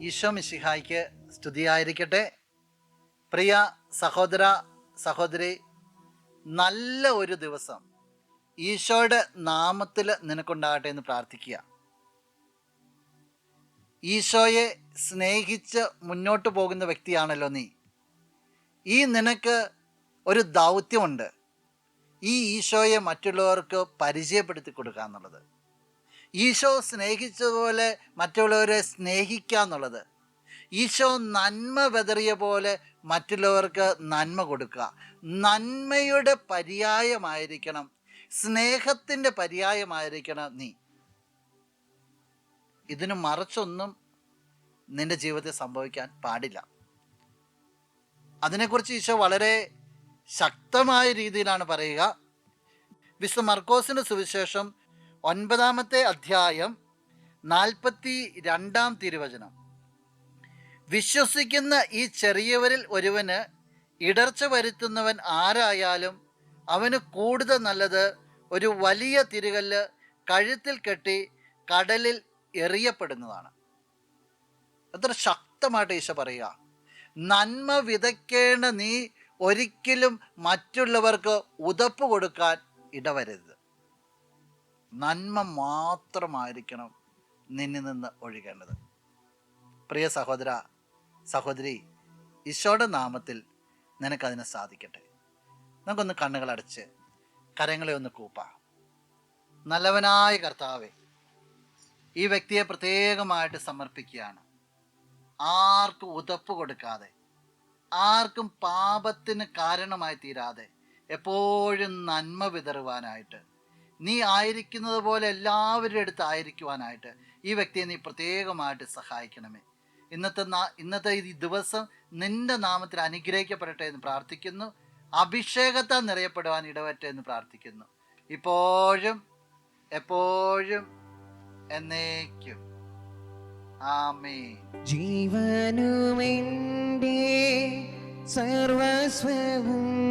ഈശോ മിശിഹായ്ക്ക് സ്തുതിയായിരിക്കട്ടെ. പ്രിയ സഹോദര സഹോദരി നല്ല ഒരു ദിവസം ഈശോയുടെ നാമത്തിൽ നിനക്കുണ്ടാകട്ടെ എന്ന് പ്രാർത്ഥിക്കുക. ഈശോയെ സ്നേഹിച്ച് മുന്നോട്ട് പോകുന്ന വ്യക്തിയാണല്ലോ നീ. ഈ നിനക്ക് ഒരു ദൗത്യമുണ്ട്. ഈ ഈശോയെ മറ്റുള്ളവർക്ക് പരിചയപ്പെടുത്തി കൊടുക്കുക എന്നുള്ളത്. ഈശോ സ്നേഹിച്ചതുപോലെ മറ്റുള്ളവരെ സ്നേഹിക്കുക എന്നുള്ളത്. ഈശോ നന്മ വെതറിയ പോലെ മറ്റുള്ളവർക്ക് നന്മ കൊടുക്കുക. നന്മയുടെ പര്യായമായിരിക്കണം. സ്നേഹത്തിന്റെ പര്യായമായിരിക്കണം നീ. ഇതിന് മറച്ചൊന്നും നിന്റെ ജീവിതത്തിൽ സംഭവിക്കാൻ പാടില്ല. അതിനെക്കുറിച്ച് ഈശോ വളരെ ശക്തമായ രീതിയിലാണ് പറയുക. വിശ്വ മർക്കോസിന്റെ സുവിശേഷം ഒൻപതാമത്തെ അധ്യായം നാൽപ്പത്തി രണ്ടാം തിരുവചനം. വിശ്വസിക്കുന്ന ഈ ചെറിയവരിൽ ഒരുവന് ഇടർച്ച വരുത്തുന്നവൻ ആരായാലും അവന് കൂടുതൽ നല്ലത് ഒരു വലിയ തിരുകല്ല് കഴുത്തിൽ കെട്ടി കടലിൽ എറിയപ്പെടുന്നതാണ്. എത്ര ശക്തമായിട്ട് ഈശോ പറയുക. നന്മ വിതയ്ക്കേണ്ട നീ ഒരിക്കലും മറ്റുള്ളവർക്ക് ഉതപ്പ് കൊടുക്കാൻ ഇടവരരുത്. നന്മ മാത്രമായിരിക്കണം നിന്നിൽ നിന്ന് ഒഴുകേണ്ടത്. പ്രിയ സഹോദര സഹോദരി ഈശോയുടെ നാമത്തിൽ നിനക്കതിന് സാധിക്കട്ടെ. നമുക്കൊന്ന് കണ്ണുകളടച്ച് കരങ്ങളെ ഒന്ന് കൂപ്പ. നല്ലവനായ കർത്താവെ ഈ വ്യക്തിയെ പ്രത്യേകമായിട്ട് സമർപ്പിക്കുകയാണ്. ആർക്കും ഉതപ്പ് കൊടുക്കാതെ ആർക്കും പാപത്തിന് കാരണമായി തീരാതെ എപ്പോഴും നന്മ വിതറുവാനായിട്ട് നീ ആയിരിക്കുന്നത് പോലെ എല്ലാവരുടെ അടുത്ത് ആയിരിക്കുവാനായിട്ട് ഈ വ്യക്തിയെ നീ പ്രത്യേകമായിട്ട് സഹായിക്കണമേ. ഇന്നത്തെ ഇന്നത്തെ ഈ ദിവസം നിന്റെ നാമത്തിൽ അനുഗ്രഹിക്കപ്പെടട്ടെ എന്ന് പ്രാർത്ഥിക്കുന്നു. അഭിഷേകത്താൽ നിറയപ്പെടുവാൻ ഇടവട്ടെ എന്ന് പ്രാർത്ഥിക്കുന്നു. ഇപ്പോഴും എപ്പോഴും എന്നേക്കും. ആമേ ജീവനുമെന്റെ സർവസ്വവും